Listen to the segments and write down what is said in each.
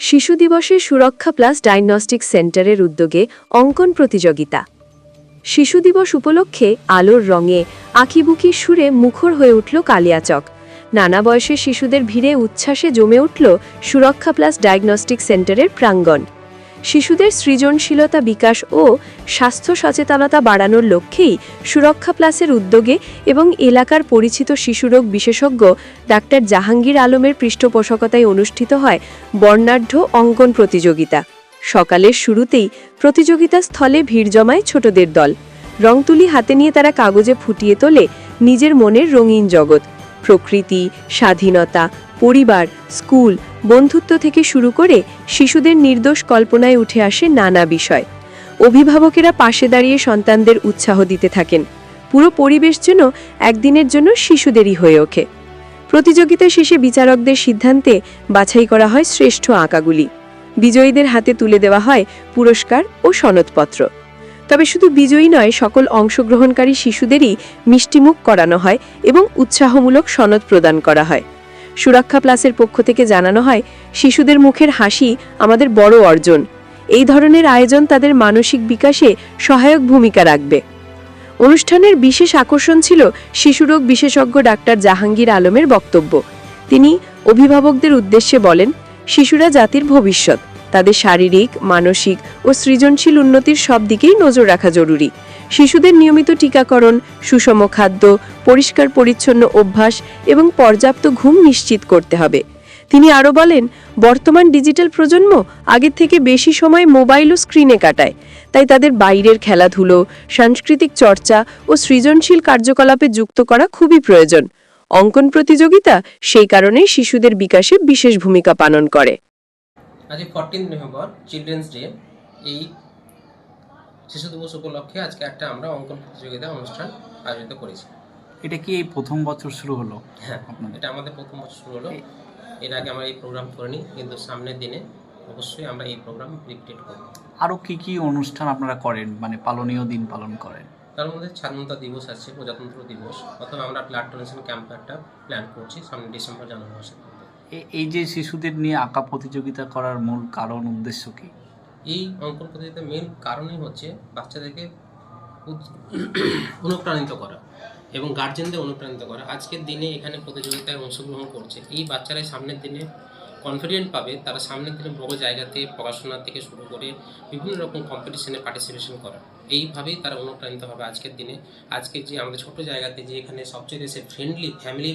শিশু দিবসে সুরক্ষা প্লাস ডায়াগনস্টিক সেন্টারের উদ্যোগে অঙ্কন প্রতিযোগিতা। শিশু দিবস উপলক্ষে আলোর রঙে আঁকিবুকি সুরে মুখর হয়ে উঠল কালিয়াচক। নানা বয়সের শিশুদের ভিড়ে উচ্ছ্বাসে জমে উঠল সুরক্ষা প্লাস ডায়াগনস্টিক সেন্টারের প্রাঙ্গণ। শিশুদের সৃজনশীলতা বিকাশ ও স্বাস্থ্য সচেতনতা বাড়ানোর লক্ষ্যেই সুরক্ষা প্লাসের উদ্যোগে এবং এলাকার পরিচিত শিশুরোগ বিশেষজ্ঞ ডাক্তার জাহাঙ্গীর আলমের পৃষ্ঠপোষকতায় অনুষ্ঠিত হয় বর্ণাঢ্য অঙ্কন প্রতিযোগিতা। সকালের শুরুতেই প্রতিযোগিতা স্থলে ভিড় জমায় ছোটদের দল। রং তুলি হাতে নিয়ে তারা কাগজে ফুটিয়ে তোলে নিজের মনের রঙিন জগৎ। প্রকৃতি, স্বাধীনতা, পরিবার, স্কুল বন্ধুত্ব থেকে শুরু করে শিশুদের নির্দোষ কল্পনায় উঠে আসে নানা বিষয়। অভিভাবকেরা পাশে দাঁড়িয়ে সন্তানদের উৎসাহ দিতে থাকেন। পুরো পরিবেশ যেন একদিনের জন্য শিশুদেরই হয়ে ওঠে। প্রতিযোগিতা শেষে বিচারকদের সিদ্ধান্তে বাছাই করা হয় শ্রেষ্ঠ আঁকাগুলি। বিজয়ীদের হাতে তুলে দেওয়া হয় পুরস্কার ও সনদপত্র। তবে শুধু বিজয়ী নয়, সকল অংশগ্রহণকারী শিশুদেরই মিষ্টিমুখ করানো হয় এবং উৎসাহমূলক সনদ প্রদান করা হয়। সুরক্ষা প্লাসের পক্ষ থেকে জানানো হয়, শিশুদের মুখের হাসি আমাদের বড় অর্জন। এই ধরনের আয়োজন তাদের মানসিক বিকাশে সহায়ক ভূমিকা রাখবে। অনুষ্ঠানের বিশেষ আকর্ষণ ছিল শিশুরোগ বিশেষজ্ঞ ডাক্তার জাহাঙ্গীর আলমের বক্তব্য। তিনি অভিভাবকদের উদ্দেশ্যে বলেন, শিশুরা জাতির ভবিষ্যৎ। তাদের শারীরিক, মানসিক ও সৃজনশীল উন্নতির সব দিকেই নজর রাখা জরুরি। শিশুদের নিয়মিত টিকাকরণ, সুষম খাদ্য, পরিষ্কার পরিচ্ছন্ন অভ্যাস এবং পর্যাপ্ত ঘুম নিশ্চিত করতে হবে। তিনি আরও বলেন, বর্তমান ডিজিটাল প্রজন্ম আগের থেকে বেশি সময় মোবাইল ও স্ক্রিনে কাটায়। তাই তাদের বাইরের খেলাধুলো, সাংস্কৃতিক চর্চা ও সৃজনশীল কার্যকলাপে যুক্ত করা খুবই প্রয়োজন। অঙ্কন প্রতিযোগিতা সেই কারণেই শিশুদের বিকাশে বিশেষ ভূমিকা পালন করে। আজ ফোরটিন নভেম্বর চিলড্রেন্স ডে এই শিশু দিবস উপলক্ষে আজকে একটা আমরা অঙ্কন প্রতিযোগিতা অনুষ্ঠান আয়োজিত করেছি। এটা কি এই প্রথম বছর শুরু হলো হ্যাঁ? এটা আমাদের প্রথম বছর শুরু হলো। এর আগে আমরা এই প্রোগ্রাম করিনি কিন্তু সামনের দিনে অবশ্যই আমরা এই প্রোগ্রাম রিপিটেড করব। আরও কি কি অনুষ্ঠান আপনারা করেন? মানে পালনীয় দিন পালন করেন? তার মধ্যে স্বাধীনতা দিবস আছে প্রজাতন্ত্র দিবস। অথবা আমরা ব্লাড ডোনেশন ক্যাম্প একটা প্ল্যান করছি সামনে ডিসেম্বর জানুয়ারি মাসে। এই যে শিশুদের নিয়ে আঁকা প্রতিযোগিতা করার মূল কারণ, উদ্দেশ্য কি? এই অঙ্কন প্রতিযোগিতার মেন কারণই হচ্ছে বাচ্চাদেরকে অনুপ্রাণিত করা এবং গার্জেনদের অনুপ্রাণিত করা। আজকের দিনে এখানে প্রতিযোগিতায় অংশগ্রহণ করছে। এই বাচ্চারাই সামনের দিনে কনফিডেন্ট পাবে। তারা সামনের দিনে বড় জায়গাতে পড়াশোনা থেকে শুরু করে বিভিন্ন রকম কম্পিটিশনে পার্টিসিপেশন করা। এইভাবেই তারা অনুপ্রাণিত হবে আজকের দিনে। আজকের যে আমাদের ছোট জায়গাতে যে এখানে সবচেয়ে বেশি ফ্রেন্ডলি ফ্যামিলি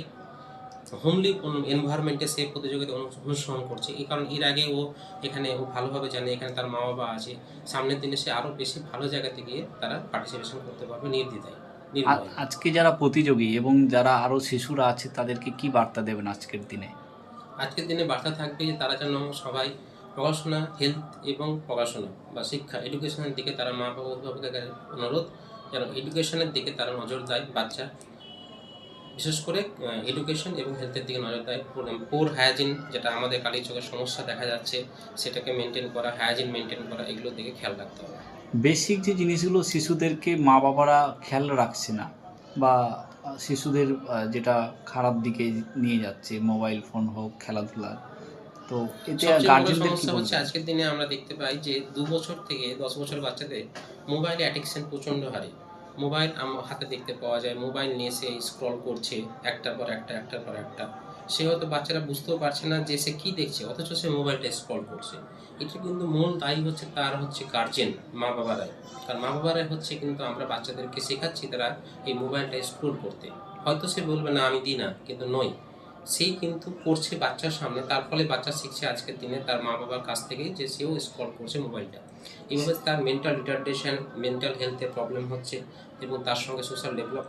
হোমলি এনভায়রনমেন্টে সে প্রতিযোগিতা অনু- অনুসরণ করছে? এই কারণ এর আগে ও এখানে ও ভালোভাবে জানে এখানে তার মা বাবা আছে। সামনের দিনে সে আরও বেশি ভালো জায়গাতে গিয়ে তারা পার্টিসিপেশন করতে পারবে নির্দ্বিধায় আজকে যারা প্রতিযোগী এবং যারা আরও শিশুরা আছে তাদেরকে কি বার্তা দেবেন আজকের দিনে? আজকের দিনে বার্তা থাকবে যে তারা যেন সবাই পড়াশোনা হেলথ এবং পড়াশোনা বা শিক্ষা এডুকেশনের দিকে তারা মা বাবা অভিভাবকের অনুরোধ যেন এডুকেশনের দিকে তারা নজর দেয় বাচ্চা। বিশেষ করে এডুকেশন এবং হেলথের দিকে নজর দেয়। পোর হায়াজিন যেটা আমাদের কালী চোখের সমস্যা দেখা যাচ্ছে সেটাকে মেনটেন করা হায়াজিন মেনটেন করা এগুলোর দিকে খেয়াল রাখতে হবে। বেসিক যে জিনিসগুলো শিশুদেরকে মা বাবারা খেয়াল রাখছে না বা শিশুদের যেটা খারাপ দিকে নিয়ে যাচ্ছে মোবাইল ফোন হোক খেলাধুলা তো এতে গার্জেনদের কি সমস্যা হচ্ছে আজকের দিনে আমরা দেখতে পাই যে দু বছর থেকে দশ বছর বাচ্চাদের মোবাইলে অ্যাডিকশন প্রচণ্ড হারে। মোবাইল আমার হাতে দেখতে পাওয়া যায়, মোবাইল নিয়ে সে স্ক্রল করছে, একটার পর একটা, একটার পর একটা। সে হয়তো বাচ্চারা বুঝতেও পারছে না যে সে কী দেখছে, অথচ সে মোবাইলটা স্ক্রল করছে। এটা কিন্তু মূল দায়ী হচ্ছে তার হচ্ছে গার্জেন মা বাবারাই। কারণ মা বাবারাই হচ্ছে কিন্তু আমরা বাচ্চাদেরকে শেখাচ্ছি তারা এই মোবাইলটা স্ক্রল করতে। হয়তো সে বলবে, না, আমি দিই না। কিন্তু নয়। সেই কিন্তু করছে বাচ্চার সামনে, তার ফলে বাচ্চা শিখছে আজকের দিনে তার মা বাবার কাছ থেকে যে সেও স্কল করছে মোবাইলটা এইভাবে তার মেন্টাল রিটার্ডেশন মেন্টাল হেলথের প্রবলেম হচ্ছে এবং তার সঙ্গে সোশ্যাল ডেভেলপমেন্ট